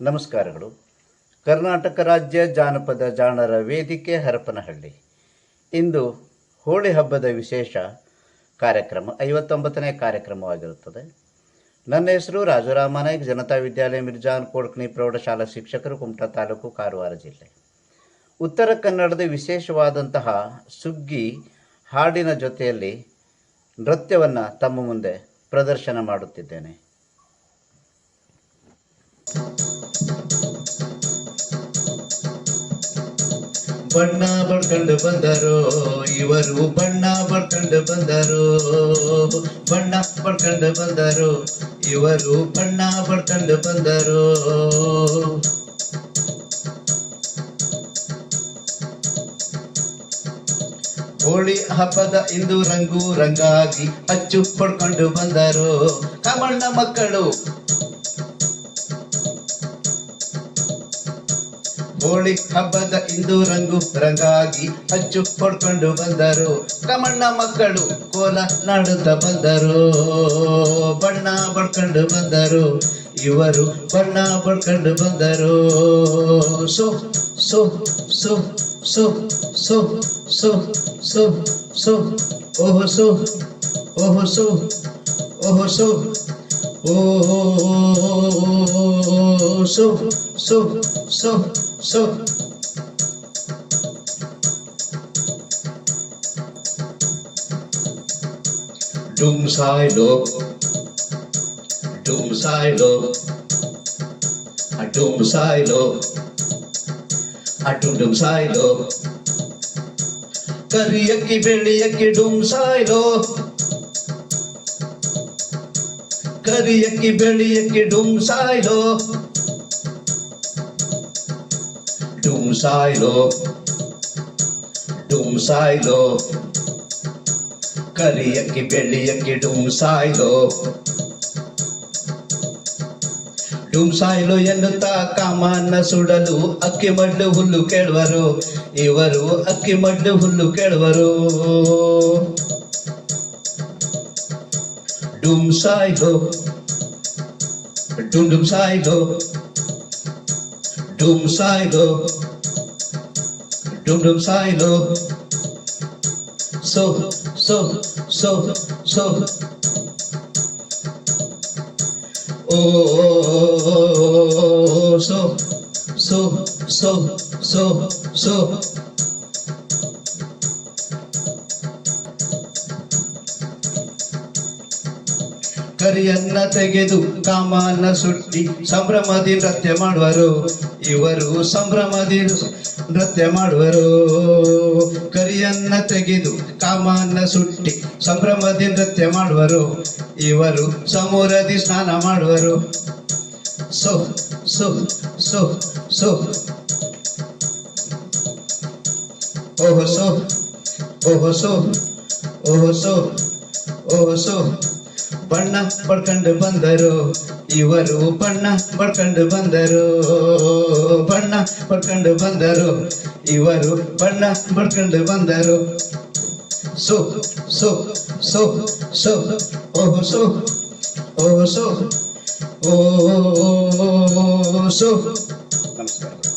ನಮಸ್ಕಾರಗಳು. ಕರ್ನಾಟಕ ರಾಜ್ಯ ಜಾನಪದ ಜಾಣರ ವೇದಿಕೆ ಹರಪನಹಳ್ಳಿ. ಇಂದು ಹೋಳಿ ಹಬ್ಬದ ವಿಶೇಷ ಕಾರ್ಯಕ್ರಮ, ಐವತ್ತೊಂಬತ್ತನೇ ಕಾರ್ಯಕ್ರಮವಾಗಿರುತ್ತದೆ. ನನ್ನ ಹೆಸರು ರಾಜುರಾಮ ನಾಯ್ಕ್, ಜನತಾ ವಿದ್ಯಾಲಯ ಮಿರ್ಜಾನ್ ಕೋಡ್ಕಣಿ ಪ್ರೌಢಶಾಲಾ ಶಿಕ್ಷಕರು, ಕುಮಟಾ ತಾಲೂಕು ಕಾರವಾರ ಜಿಲ್ಲೆ. ಉತ್ತರ ಕನ್ನಡದ ವಿಶೇಷವಾದಂತಹ ಸುಗ್ಗಿ ಹಾಡಿನ ಜೊತೆಯಲ್ಲಿ ನೃತ್ಯವನ್ನು ತಮ್ಮ ಮುಂದೆ ಪ್ರದರ್ಶನ ಮಾಡುತ್ತಿದ್ದೇನೆ. ಬಣ್ಣ ಬಡ್ಕೊಂಡು ಬಂದರು. ಇವರು ಬಣ್ಣ ಬಡ್ಕೊಂಡು ಬಂದರು. ಬಣ್ಣ ಬಡ್ಕೊಂಡು ಬಂದರು. ಇವರು ಬಣ್ಣ ಬಡ್ಕೊಂಡು ಬಂದರು. ಹೋಳಿ ಹಬ್ಬದ ಇಂದು ರಂಗು ರಂಗಾಗಿ ಅಚ್ಚು ಪಡ್ಕೊಂಡು ಬಂದರು. ಕಮಣ್ಣ ಮಕ್ಕಳು ಹೋಳಿ ಹಬ್ಬದ ಇಂದು ರಂಗು ರಂಗಾಗಿ ಹಚ್ಚು ಹೊಡ್ಕೊಂಡು ಬಂದರು. ಕಮಣ್ಣ ಮಕ್ಕಳು ಕೋಲ ನಾಡುತ್ತ ಬಂದರು. ಬಣ್ಣ ಬಡ್ಕೊಂಡು ಬಂದರು. ಇವರು ಬಣ್ಣ ಬಡ್ಕೊಂಡು ಬಂದರು. ಸು ಸು ಸು ಸು ಸು ಸು ಸು ಸು, ಓಹೋ ಸು ಓಹೋ ಸು ಓಹೋ ಸು ಓ ಸೊ ಸೊ, ಸೋ sơn đúng sai được. Đúng sai được. À đúng sai được. À đúng đúng sai được. ಕರಿಯಕ್ಕಿ ಬೆಳಿಯಕ್ಕಿ yaki ಕರಿಯಕ್ಕಿ ಬೆಳಿಯಕ್ಕಿ ಡುಂಸಾಯ್ಲೋ Doom Silo, Doom Silo, Kariyaki Beliyaki Doom Silo. ಡುಂಸಾಯ್ಲು ಎನ್ನುತ್ತ ಕಾಮನ್ನ ಸುಡಲು ಅಕ್ಕಿ ಮಡ್ಡು ಹುಲ್ಲು ಕೇಳುವರು ಇವರು ಅಕ್ಕಿ ಮಡ್ಡು ಹುಲ್ಲು ಕೇಳುವರು ಡುಂಸಾಯ್ಲು ಡುಂಡುಂಸಾಯ್ಲು doom silo, doom doom silo. So, so, so, so. Oh, oh, oh, oh, oh, oh, oh, oh. so, so, so, so, so. ಕರಿಯನ್ನ ತೆಗೆದು ಕಾಮನ್ನ ಸುಟ್ಟಿ ಸಂಭ್ರಮದಿ ನೃತ್ಯ ಮಾಡುವರು. ಇವರು ಸಂಭ್ರಮದಿ ನೃತ್ಯ ಮಾಡುವರು. ಕರಿಯನ್ನ ತೆಗೆದು ಕಾಮನ್ನ ಸುಟ್ಟಿ ಸಂಭ್ರಮದಿ ನೃತ್ಯ ಮಾಡುವರು. ಇವರು ಸಮೂರದಿ ಸ್ನಾನ ಮಾಡುವರು. ಸೊ ಸೊ ಸೊ ಸೊ. ಓಹೋ ಸೊ ಓಹೋ ಸೊ ಓಹೋ ಸೊ ಓಹೋ ಸೊ. ಬಣ್ಣ ಬಡ್ಕೊಂಡು ಬಂದರು. ಇವರು ಬಣ್ಣ ಬಡ್ಕೊಂಡು ಬಂದರು. ಬಣ್ಣ ಬಡ್ಕೊಂಡು ಬಂದರು. ಇವರು ಬಣ್ಣ ಬಡ್ಕೊಂಡು ಬಂದರು. ಸೊ ಸೊ ಸೊ ಸೊ, ಓಹೋ ಸೊ ಓಹೋ, ಸೊ ಓ ಸೊ. ನಮಸ್ಕಾರ.